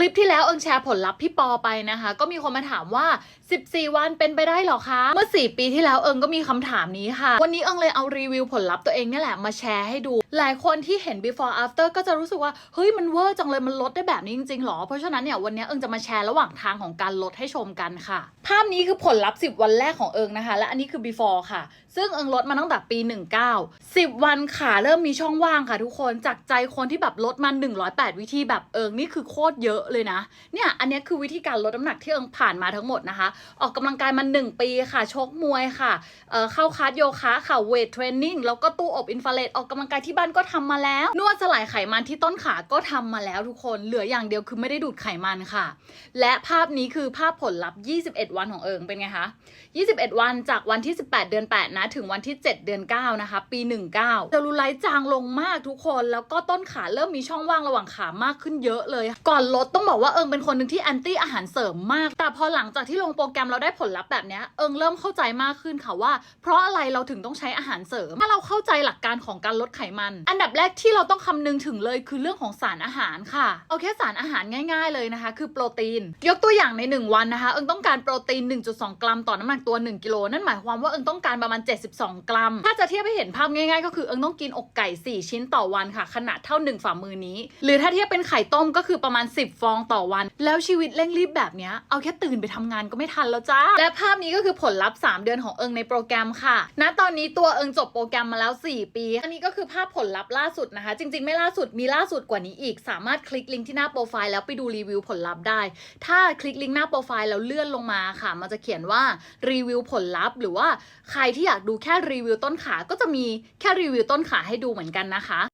คลิปที่แล้วเอิงแชร์ผลลัพธ์พี่ปอไปนะคะ ก็มีคนมาถามว่า 14 วันเป็นไปได้หรอคะ เมื่อ 4 ปีที่แล้วเอิงก็มีคำถามนี้ค่ะ วันนี้เอิงเลยเอารีวิวผลลัพธ์ตัวเองนี่แหละมาแชร์ให้ดูหลายคนที่เห็น before after ก็จะรู้สึกว่า เฮ้ยมันเวอร์จังเลยมันลดได้แบบนี้จริงๆหรอ เพราะฉะนั้นเนี่ยวันนี้เอิงจะมาแชร์ระหว่างทางของการลดให้ชมกันค่ะ ภาพนี้คือผลลัพธ์10 วันแรกของเอิงนะคะ และอันนี้คือ before ค่ะ ซึ่งเอิงลดมาตั้งแต่ปี 19 10 วันขาเริ่มมีช่องว่างค่ะทุกคนจากใจคนที่แบบลดมา108 วิธีแบบเอิงนี่คือโคตรเยอะเลยนะเนี่ยอันนี้คือวิธีการลดน้ำหนักที่เอิงผ่านมาทั้งหมดนะคะ ออกกำลังกายมา 1 ปีค่ะชกมวยค่ะเอ่อเข้าคลาสโยคะค่ะเวทเทรนนิ่งแล้วก็ตู้อบอินฟราเรดออกกำลังกายที่บ้านก็ทำมาแล้ว นวดสลายไขมันที่ต้นขาก็ทำมาแล้วทุกคนเหลืออย่างเดียวคือไม่ได้ดูดไขมันค่ะ และภาพนี้คือภาพผลลัพธ์ 21 วันของเอิงเป็นไงคะ 21 วันจากวันที่ 18 เดือน 8 นะ ถึงวันที่ 7 เดือน 9 นะคะ ปี 19เซลลูไลท์จางลงมากทุกคน แล้วก็ต้นขาเริ่มมีช่องว่างระหว่างขามากขึ้นเยอะเลย ก่อนลดต้องบอกว่าเอิงเป็นคนหนึ่งที่แอนตี้อาหารเสริมมาก แต่พอหลังจากที่ลงโปรแกรมเราได้ผลลัพธ์แบบนี้เอิงเริ่มเข้าใจมากขึ้นค่ะว่า เพราะอะไรเราถึงต้องใช้อาหารเสริม ถ้าเราเข้าใจหลักการของการลดไขมันอันดับแรกที่เราต้องคำนึงถึงเลยคือเรื่องของสารอาหารค่ะ เอาแค่สารอาหารง่ายๆเลยนะคะ คือโปรตีน ยกตัวอย่างใน 1 วันนะคะ เอิงต้องการโปรตีน 1.2 กรัมต่อน้ำหนักตัว 1 กิโล นั่นหมายความว่าเอิงต้องการประมาณ 72 กรัม ถ้าจะเทียบให้เห็นภาพง่ายๆ ก็คือเอิงต้องกินอกไก่ 4 ชิ้นต่อวันค่ะ ขนาดเท่า 1 ฝ่ามือนี้ หรือถ้าเทียบเป็นไข่ต้มก็คือประมาณ 10 ฟองต่อวัน แล้วชีวิตเร่งรีบแบบนี้เอาแค่ตื่นไปทำงานก็ไม่ทันแล้วจ้า และภาพนี้ก็คือผลลัพธ์ 3 เดือนของเอิงในโปรแกรมค่ะ ณ ตอนนี้ตัวเอิงจบโปรแกรมมาแล้ว 4 ปี อันนี้ก็คือภาพผลลัพธ์ล่าสุดนะคะ จริง ๆ ไม่ล่าสุดมีล่าสุดกว่านี้อีก สามารถคลิกลิงก์ที่หน้าโปรไฟล์แล้วไปดูรีวิวผลลัพธ์ได้ ถ้าคลิกลิงก์หน้าโปรไฟล์แล้วเลื่อนลงมาค่ะ มันจะเขียนว่ารีวิวผลลัพธ์ หรือว่าใครที่อยากดูแค่รีวิวต้นขาก็จะมีแค่รีวิวต้นขาให้ดูเหมือนกันนะคะ